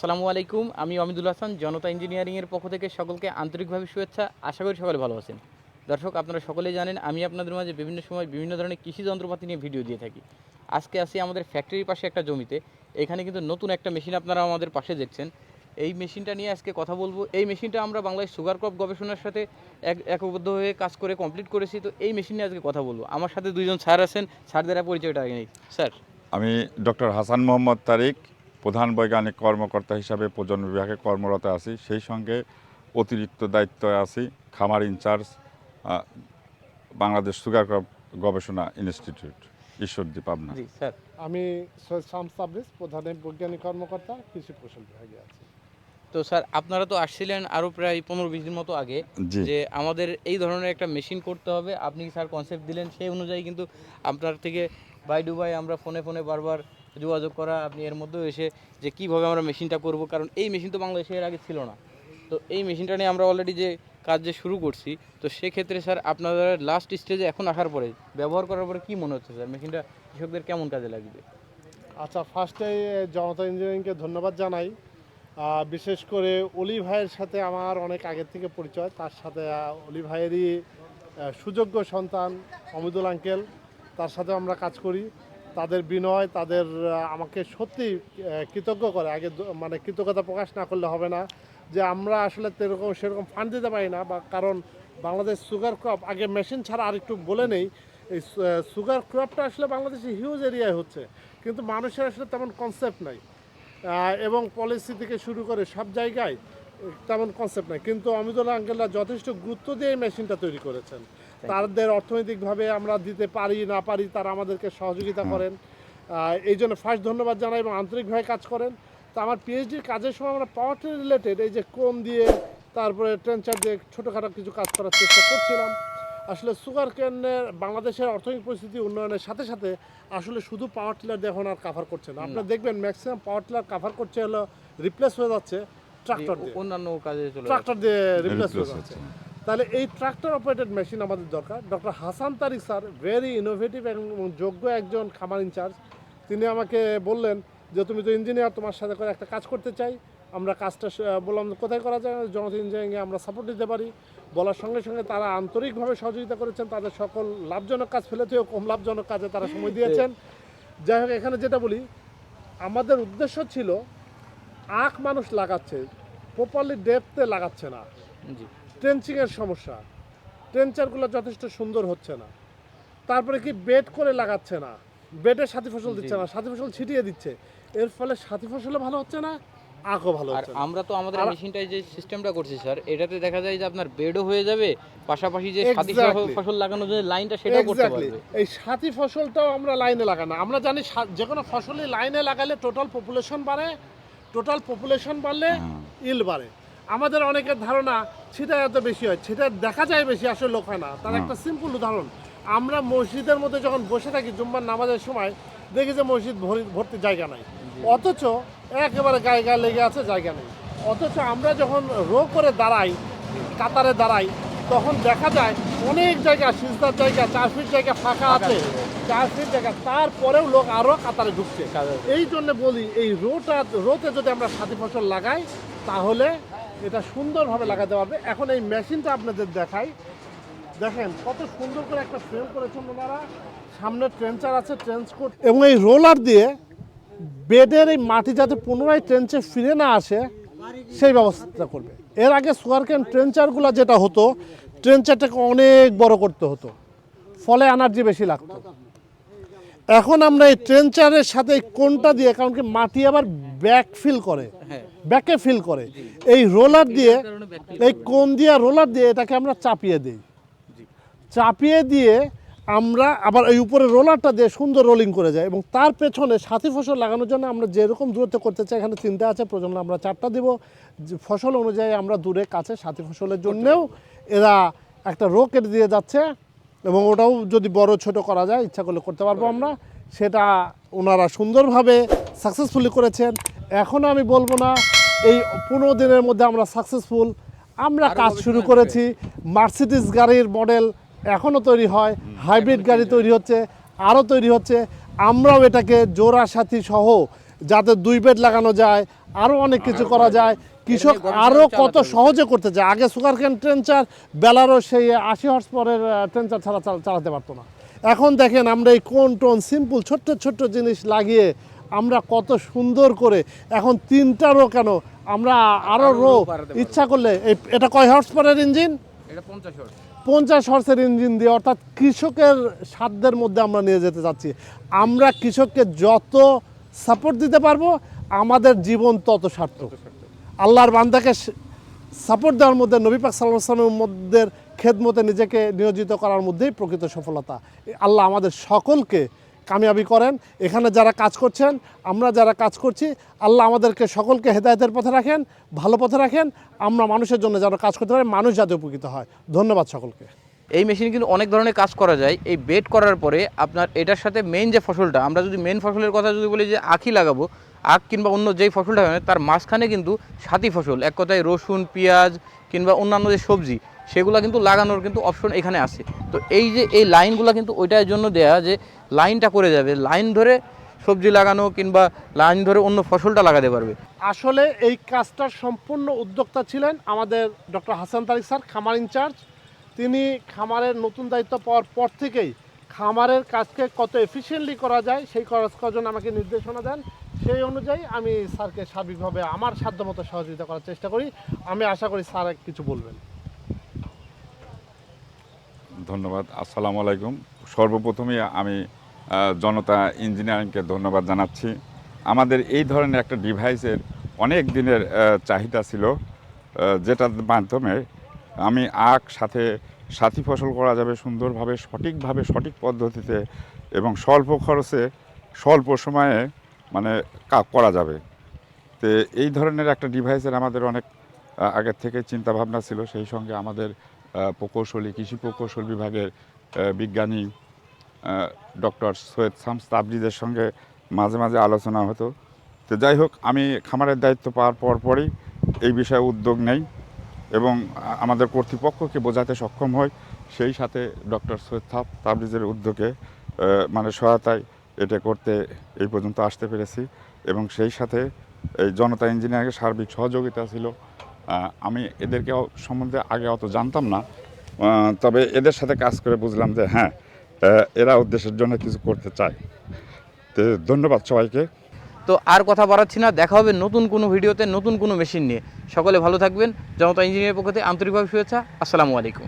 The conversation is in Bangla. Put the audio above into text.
আসসালামু আলাইকুম, আমি অমিদুল হাসান, জনতা ইঞ্জিনিয়ারিংয়ের পক্ষ থেকে সকলকে আন্তরিকভাবে শুভেচ্ছা। আশা করি সকলে ভালো আছেন। দর্শক, আপনারা সকলেই জানেন, আমি আপনাদের মাঝে বিভিন্ন সময় বিভিন্ন ধরনের কৃষি যন্ত্রপাতি নিয়ে ভিডিও দিয়ে থাকি। আজকে আসি আমাদের ফ্যাক্টরির পাশে একটা জমিতে। এখানে কিন্তু নতুন একটা মেশিন আপনারা আমাদের পাশে দেখছেন। এই মেশিনটা নিয়ে আজকে কথা বলব। এই মেশিনটা আমরা বাংলায় সুগার ক্রপ গবেষণার সাথে এক একবদ্ধ হয়ে কাজ করে কমপ্লিট করেছি। তো এই মেশিন নিয়ে আজকে কথা বলব। আমার সাথে দুইজন স্যার আছেন। স্যারদের পরিচয়টা আগে নেই। স্যার। আমি ডক্টর হাসান মোহাম্মদ তারিক প্রধান বৈজ্ঞানিক কর্মকর্তা হিসাবে প্রজন্ম বিভাগে কর্মরত আছি। সেই সঙ্গে অতিরিক্ত দায়িত্বে আছি খামার ইনচার্জ বাংলাদেশ সুগার গবেষণা ইনস্টিটিউট ঈশ্বরদী পাবনা। জি স্যার। আমি সৈয়দ শাম সাবরিস প্রধান বৈজ্ঞানিক কর্মকর্তা কৃষি কৌশল বিভাগে আছি। তো স্যার আপনারা তো আসছিলেন আরও প্রায় পনেরো বিশ দিন মতো আগে যে আমাদের এই ধরনের একটা মেশিন করতে হবে। আপনি স্যার কনসেপ্ট দিলেন সেই অনুযায়ী কিন্তু আপনার থেকে বাই ডু বাই আমরা ফোনে ফোনে বারবার যোগাযোগ করা, আপনি এর মধ্যেও এসে যে কীভাবে আমরা মেশিনটা করব, কারণ এই মেশিন তো বাংলাদেশে এর আগে ছিল না। তো এই মেশিনটা নিয়ে আমরা অলরেডি যে কাজ যে শুরু করছি, তো সেক্ষেত্রে স্যার আপনাদের লাস্ট স্টেজে এখন আসার পরে, ব্যবহার করার পরে কী মনে হচ্ছে স্যার মেশিনটা কৃষকদের কেমন কাজে লাগবে? আচ্ছা ফার্স্টে জনতা ইঞ্জিনিয়ারিংকে ধন্যবাদ জানাই। বিশেষ করে অলি ভাইয়ের সাথে আমার অনেক আগের থেকে পরিচয়। তার সাথে অলি ভাইয়েরই সুযোগ্য সন্তান অমিদুল আঙ্কেল। তার সাথে আমরা কাজ করি। তাদের বিনয়, তাদের আমাকে সত্যি কৃতজ্ঞ করে। আগে মানে কৃতজ্ঞতা প্রকাশ না করলে হবে না। যে আমরা আসলে সেরকম সেরকম ফান্ড দিতে পারি না, বা কারণ বাংলাদেশ সুগার ক্রপ আগে মেশিন ছাড়া আরেকটু বলে নেই, এই সুগার ক্রপটা আসলে বাংলাদেশে হিউজ এরিয়ায় হচ্ছে। কিন্তু মানুষের আসলে তেমন কনসেপ্ট নাই। এবং পলিসি থেকে শুরু করে সব জায়গায় তেমন কনসেপ্ট নাই। কিন্তু অমিদুল্লাহ আঙ্কেলরা যথেষ্ট গুরুত্ব দিয়ে এই মেশিনটা তৈরি করেছেন। তাদের অর্থনৈতিকভাবে আমরা দিতে পারি না পারি তারা আমাদেরকে সহযোগিতা করেন। এই জন্য ফার্স্ট ধন্যবাদ জানাই এবং আন্তরিকভাবে কাজ করেন। তো আমার পিএইচডির কাজের সময় আমরা পাওয়ার রিলেটেড এই যে কোম দিয়ে তারপরে ট্রেনচার দিয়ে ছোটোখাটো কিছু কাজ করার চেষ্টা করছিলাম। আসলে সুগার কেনের বাংলাদেশের অর্থনৈতিক পরিস্থিতি উন্নয়নের সাথে সাথে আসলে শুধু পাওয়ার টিলার দিয়ে এখন আর কাভার করছে না। আপনারা দেখবেন ম্যাক্সিমাম পাওয়ার টিলার কাভার করছে হলো রিপ্লেস হয়ে যাচ্ছে ট্রাক্টর দিয়ে। অন্যান্য কাজে চলে ট্রাক্টর দিয়ে রিপ্লেস হয়ে যাচ্ছে। তাহলে এই ট্রাক্টর অপারেটেড মেশিন আমাদের দরকার। Doctor Hasan Tariq sir very innovative এবং যোগ্য একজন খামার ইনচার্জ তিনি আমাকে বললেন যে, তুমি তো ইঞ্জিনিয়ার তোমার সাথে করে একটা কাজ করতে চাই। আমরা কাজটা বললাম, কোথায় করা যায়? জনতা ইঞ্জিনিয়ারিংয়ে আমরা সাপোর্ট দিতে পারি। বলার সঙ্গে সঙ্গে তারা আন্তরিকভাবে সহযোগিতা করেছেন। তাদের সকল লাভজনক কাজ ফেলেতেও কম লাভজনক কাজে তারা সময় দিয়েছেন। যাই হোক, এখানে যেটা বলি, আমাদের উদ্দেশ্য ছিল, আখ মানুষ লাগাচ্ছে প্রপারলি ডেপতে লাগাচ্ছে না। জি। ট্রেঞ্চিংয়ের সমস্যা। ট্রেঞ্চারগুলো যথেষ্ট সুন্দর হচ্ছে না। তারপরে কি বেড করে লাগাচ্ছে না। বেডে সাথী ফসল দিচ্ছে না সাথী ফসল ছিটিয়ে দিচ্ছে। এর ফলে সাথী ফসলও ভালো হচ্ছে না আখও ভালো আর আমরা তো আমাদের মেশিনটাই যে সিস্টেমটা করছি স্যার এটাতে দেখা যায় যে আপনার বেডও হয়ে যাবে পাশাপাশি যে সাথী ফসল লাগানোর যে লাইনটা সেটাও করতে পারবে। এই সাথী ফসলটাও আমরা লাইনে লাগানো আমরা জানি যে কোনো ফসলই লাইনে লাগালে টোটাল পপুলেশন বাড়ে টোটাল পপুলেশন বাড়লে হ্যাঁ। ইল বাড়ে। আমাদের অনেকের ধারণা ছিটায় এত বেশি হয় ছিটা দেখা যায় বেশি আসলে লোক হয় না। তার একটা সিম্পল উদাহরণ আমরা মসজিদের মধ্যে যখন বসে থাকি জুম্মার নামাজের সময় দেখি যে মসজিদ ভরি- ভর্তি জায়গা নাই। অথচ একেবারে গায়ে গায়ে লেগে আছে জায়গা নেই। অথচ আমরা যখন রো করে দাঁড়াই কাতারে দাঁড়াই তখন দেখা যায় অনেক জায়গা সিজদার জায়গা চার ফিট জায়গা ফাঁকা আছে। চার ফিট জায়গা তারপরেও লোক আরও কাতারে ঢুকছে। এই জন্য বলি এই রোটা রোতে যদি আমরা সাথী ফসল লাগাই তাহলে এটা সুন্দরভাবে লাগাতে পারবে। এখন এই মেশিনটা আপনাদের দেখাই। দেখেন, কত সুন্দর করে একটা ফ্রেম করেছেন ওনারা। সামনে ট্রেঞ্চার আছে ট্রেঞ্চ এবং এই রোলার দিয়ে বেডের এই মাটি যাতে পুনরায় ট্রেঞ্চে ফিরে না আসে, সেই ব্যবস্থা করবে। এর আগে সুয়ারকেন ট্রেঞ্চারগুলো যেটা হতো ট্রেঞ্চারটাকে অনেক বড় করতে হতো। ফলে এনার্জি বেশি লাগতো। এখন আমরা এই ট্রেঞ্চারের সাথে কোনটা দিয়ে কারণ কি মাটি আবার ব্যাক ফিল করে ব্যাকে ফিল করে। এই রোলার দিয়ে এই কোন দিয়ে রোলার দিয়ে এটাকে আমরা চাপিয়ে দিই। চাপিয়ে দিয়ে আমরা আবার এই উপরে রোলারটা দিয়ে সুন্দর রোলিং করে যায় এবং তার পেছনে সাথী ফসল লাগানোর জন্য আমরা যেরকম দূরত্ব করতে চাই এখানে তিনটে আছে প্রজন্ম আমরা চারটা দিব। ফসল অনুযায়ী আমরা দূরে কাছে সাথী ফসলের জন্যেও এরা একটা রো কেটে দিয়ে যাচ্ছে। এবং ওটাও যদি বড় ছোট করা যায় ইচ্ছা করলে করতে পারব আমরা। সেটা ওনারা সুন্দরভাবে সাকসেসফুলি করেছেন। এখনও আমি বলব না এই পনেরো দিনের মধ্যে আমরা সাকসেসফুল আমরা কাজ শুরু করেছি। মার্সিডিস গাড়ির মডেল এখনও তৈরি হয় হাইব্রিড গাড়ি তৈরি হচ্ছে আরও তৈরি হচ্ছে। আমরাও এটাকে জোড়া সাথী সহ যাতে দুই বেড লাগানো যায় আরও অনেক কিছু করা যায়। কৃষক আরও কত সহজে করতে চায়। আগে সুগার ক্যান ট্রেঞ্চার বেলারও সেই আশি হর্স পরের ট্রেঞ্চার ছাড়া চালা- চালাতে পারতো না। এখন দেখেন আমরা এই কোন টোন সিম্পল ছোট্ট ছোট্ট জিনিস লাগিয়ে আমরা কত সুন্দর করে এখন তিনটারও কেন আমরা আরও আরও রো। ইচ্ছা করলে এই- এটা কয় হর্স পরের ইঞ্জিন? এটা পঞ্চাশ হর্স। পঞ্চাশ হর্সের ইঞ্জিন দিয়ে অর্থাৎ কৃষকের সাধ্যের মধ্যে আমরা নিয়ে যেতে চাচ্ছি। আমরা কৃষককে যত সাপোর্ট দিতে পারব আমাদের জীবন তত সার্থক। আল্লাহর বান্দাকে সাপোর্ট দেওয়ার মধ্যে নবী পাক সাল্লামের মধ্যে খেদমতে নিজেকে নিয়োজিত করার মধ্যেই প্রকৃত সফলতা। আল্লাহ আমাদের সকলকে কামিয়াবি করেন। এখানে যারা কাজ করছেন, আমরা যারা কাজ করছি, আল্লাহ আমাদেরকে সকলকে হেদায়তের পথে রাখেন, ভালো পথে রাখেন। আমরা মানুষের জন্য যেন কাজ করতে পারি, মানুষ যাতে উপকৃত হয়। ধন্যবাদ সকলকে। এই মেশিন কিন্তু অনেক ধরনের কাজ করা যায়। এই বেড করার পরে আপনার এটার সাথে মেইন যে ফসলটা, আমরা যদি মেন ফসলের কথা যদি বলি যে আখি লাগাবো আখ কিংবা অন্য যেই ফসলটা হয়, তার মাঝখানে কিন্তু সাথী ফসল। এক কথায় রসুন, পেঁয়াজ কিংবা অন্যান্য যে সবজি, সেগুলো কিন্তু লাগানোর কিন্তু অপশন এখানে আছে। তো এই যে, এই লাইনগুলো কিন্তু ওইটার জন্য দেয়া যে, লাইনটা করে যাবে, লাইন ধরে সবজি লাগানো কিংবা লাইন ধরে অন্য ফসলটা লাগাতে পারবে। আসলে এই কাজটার সম্পূর্ণ উদ্যোক্তা ছিলেন আমাদের ডক্টর হাসান তারিক স্যার, খামার ইনচার্জ। তিনি খামারের নতুন দায়িত্ব পাওয়ার পর থেকেই খামারের কাজকে কত এফিসিয়েন্টলি করা যায়, সেই কাজ করার জন্য আমাকে নির্দেশনা দেন। সেই অনুযায়ী আমি স্যারকে সার্বিকভাবে আমার সাধ্যমতো সহযোগিতা করার চেষ্টা করি। আমি আশা করি স্যার কিছু বলবেন। ধন্যবাদ। আসসালামু আলাইকুম। সর্বপ্রথমে আমি জনতা ইঞ্জিনিয়ারিংকে ধন্যবাদ জানাচ্ছি। আমাদের এই ধরনের একটা ডিভাইসের অনেক দিনের চাহিদা ছিল যেটার মাধ্যমে আমি আখ সাথে সাথী ফসল করা যাবে সুন্দরভাবে, সঠিকভাবে, সঠিক পদ্ধতিতে এবং স্বল্প খরচে, স্বল্প সময়ে মানে করা যাবে। তো এই ধরনের একটা ডিভাইসের আমাদের অনেক আগের থেকে চিন্তা ভাবনা ছিল। সেই সঙ্গে আমাদের প্রকৌশলী, কৃষি প্রকৌশল বিভাগের বিজ্ঞানী ডক্টর সৈয়দ শামস তাবরিদের সঙ্গে মাঝে মাঝে আলোচনা হতো। তো যাই হোক, আমি খামারের দায়িত্ব পাওয়ার পর পরই এই বিষয়ে উদ্যোগ নেই এবং আমাদের কর্তৃপক্ষকে বোঝাতে সক্ষম হই। সেই সাথে ডক্টর সৈয়দ থাপ তাবরিজের উদ্যোগে মানে সহায়তায় এটা করতে এই পর্যন্ত আসতে পেরেছি এবং সেই সাথে এই জনতা ইঞ্জিনিয়ারিংয়ের সার্বিক সহযোগিতা ছিল। আমি এদেরকে সম্বন্ধে আগে অত জানতাম না। তবে এদের সাথে কাজ করে বুঝলাম যে হ্যাঁ এরা উদ্দেশ্যের জন্য কিছু করতে চায়। তো ধন্যবাদ সবাইকে। তো আর কথা বাড়াচ্ছি না, দেখা হবে নতুন কোনো ভিডিওতে, নতুন কোনো মেশিন নিয়ে। সকলে ভালো থাকবেন। জনতা ইঞ্জিনিয়ারের পক্ষ থেকে আন্তরিকভাবে শুভেচ্ছা। আসসালামু আলাইকুম।